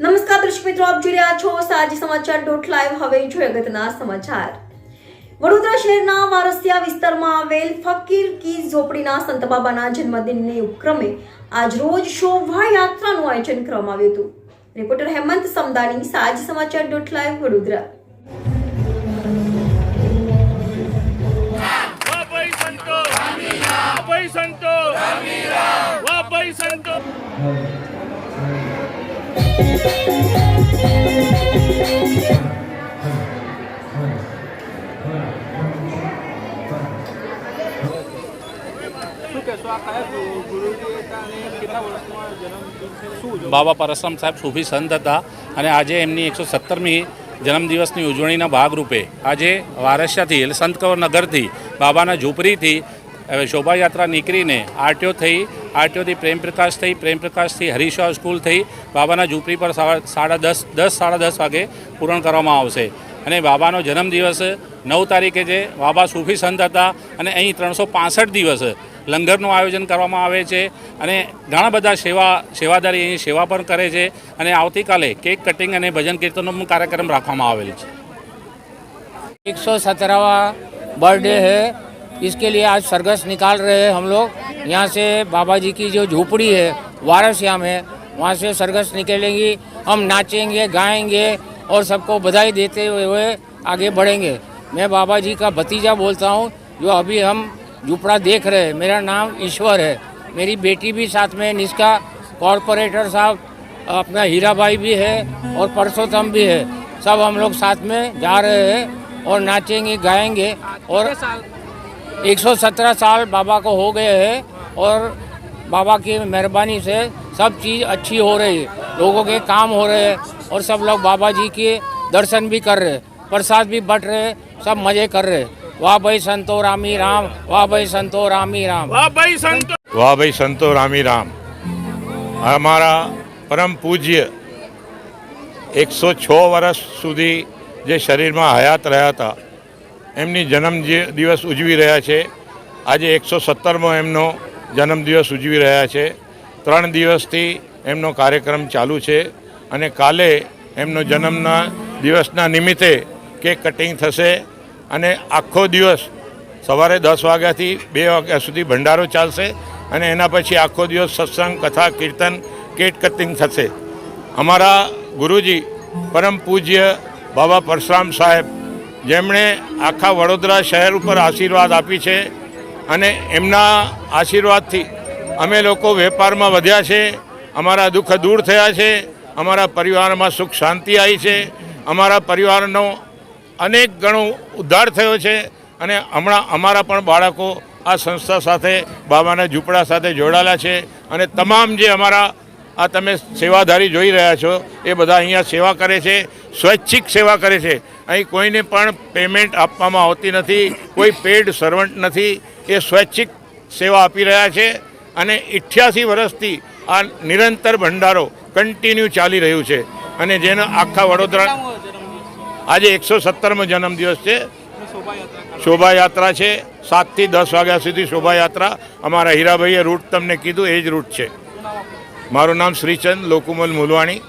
નમસ્કાર દર્શક મિત્રો, આપ જોઈ રહ્યા છો સાજી સમાચાર ડોટ લાઈવ હવે જોઈએ અગત્યના સમાચાર. વડોદરા શહેરના વારસિયા વિસ્તારમાં આવેલ ફકીર કી ઝોપડીના સંત બાબાના જન્મદિનને ઉપક્રમે આજ રોજ શોભાયાત્રાનું આયોજન કરવામાં આવ્યું હતું. રિપોર્ટર હેમંત સમદાની સાજી સમાચાર ડોટ લાઈવ વડોદરા. સંતો સંતો. બાબા પરસરામ સાહેબ સૂફી સંત હતા અને આજે એમની એકસો સત્તરમી જન્મદિવસની ઉજવણીના ભાગરૂપે આજે વારસિયાથી એટલે સંત કવર નગરથી બાબાના ઝૂંપડીથી હવે શોભાયાત્રા નીકળીને આરટીઓ થઈ, આરટીઓથી પ્રેમપ્રકાશ થઈ, પ્રેમપ્રકાશથી હરીશા સ્કૂલ થઈ, બાબાના ઝૂંપડી પર સાડા દસ દસ, સાડા દસ વાગે પૂરણ કરવામાં આવશે. અને બાબાનો જન્મદિવસ નવ તારીખે છે. બાબા સૂફી સંત હતા અને અહીં ત્રણસો પાસઠ દિવસ લંગરનું આયોજન કરવામાં આવે છે. અને ઘણા બધા સેવા, સેવાદારી અહીં સેવા પણ કરે છે. અને આવતીકાલે કેક કટિંગ અને ભજન કીર્તનનો પણ કાર્યક્રમ રાખવામાં આવેલ છે. એકસો સતરાવા બર્થડે હે इसके लिए आज सरगस निकाल रहे हैं हम लोग। यहाँ से बाबा जी की जो झोपड़ी है वारसियाम है वहाँ से सरगस निकलेंगी। हम नाचेंगे, गाएँगे और सबको बधाई देते हुए आगे बढ़ेंगे। मैं बाबा जी का भतीजा बोलता हूँ, जो अभी हम झुपड़ा देख रहे हैं। मेरा नाम ईश्वर है। मेरी बेटी भी साथ में, निष्का कॉरपोरेटर साहब, अपना हीरा भाई भी है और परसोत्तम भी है। सब हम लोग साथ में जा रहे हैं और नाचेंगे, गाएँगे और 117 साल बाबा को हो गए हैं और बाबा की मेहरबानी से सब चीज़ अच्छी हो रही है लोगों के काम हो रहे हैं और सब लोग बाबा जी के दर्शन भी कर रहे हैं प्रसाद भी बट रहे हैं सब मज़े कर रहे हैं वाह भाई संतो रामी राम वाह भाई संतो रामी राम વાહ ભાઈ સંતો વાહ ભાઈ સંતો રામી રામ અમારા પરમ પૂજ્ય એકસો છ વર્ષ સુધી જે શરીરમાં હયાત રહ્યા હતા એમની જન્મ દિવસ ઉજવી રહ્યા છે, આજે એકસો સત્તરમો એમનો જન્મદિવસ ઉજવી રહ્યા છે. ત્રણ દિવસથી એમનો કાર્યક્રમ ચાલુ છે અને કાલે એમનો જન્મના દિવસના નિમિત્તે કેક કટિંગ થશે અને આખો દિવસ સવારે દસ વાગ્યાથી બે વાગ્યા સુધી ભંડારો ચાલશે અને એના પછી આખો દિવસ સત્સંગ, કથા, કીર્તન, કેક કટિંગ થશે. અમારા ગુરુજી પરમ પૂજ્ય બાબા પરશુરામ સાહેબ જેમણે આખા વડોદરા શહેર ઉપર આશીર્વાદ આપી છે અને એમના આશીર્વાદથી અમે લોકો વેપારમાં વધ્યા છે, અમારા દુઃખ દૂર થયા છે, અમારા પરિવારમાં સુખ શાંતિ આવી છે, અમારા પરિવારનો અનેક ગણો ઉદ્ધાર થયો છે અને હમણાં અમારા પણ બાળકો આ સંસ્થા સાથે, બાબાના ઝૂંપડા સાથે જોડાયેલા છે અને તમામ જે અમારા આ તમે સેવાધારી જોઈ રહ્યા છો, એ બધા અહીંયા સેવા કરે છે. સ્વૈચ્છિક સેવા કરે છે. અહીં કોઈને પણ પેમેન્ટ આપવામાં આવતી નથી, કોઈ પેડ સર્વન્ટ નથી. એ સ્વૈચ્છિક સેવા આપી રહ્યા છે અને અઠ્યાસી વર્ષથી આ નિરંતર ભંડારો કન્ટિન્યુ ચાલી રહ્યું છે. અને જેનો આખા વડોદરા આજે એકસો સત્તરમો જન્મદિવસ છે. શોભાયાત્રા છે. સાતથી દસ વાગ્યા સુધી શોભાયાત્રા. અમારા હીરાભાઈએ રૂટ તમને કીધું, એ જ રૂટ છે. મારું નામ શ્રીચંદ, લોકુમલ મુલવાણી.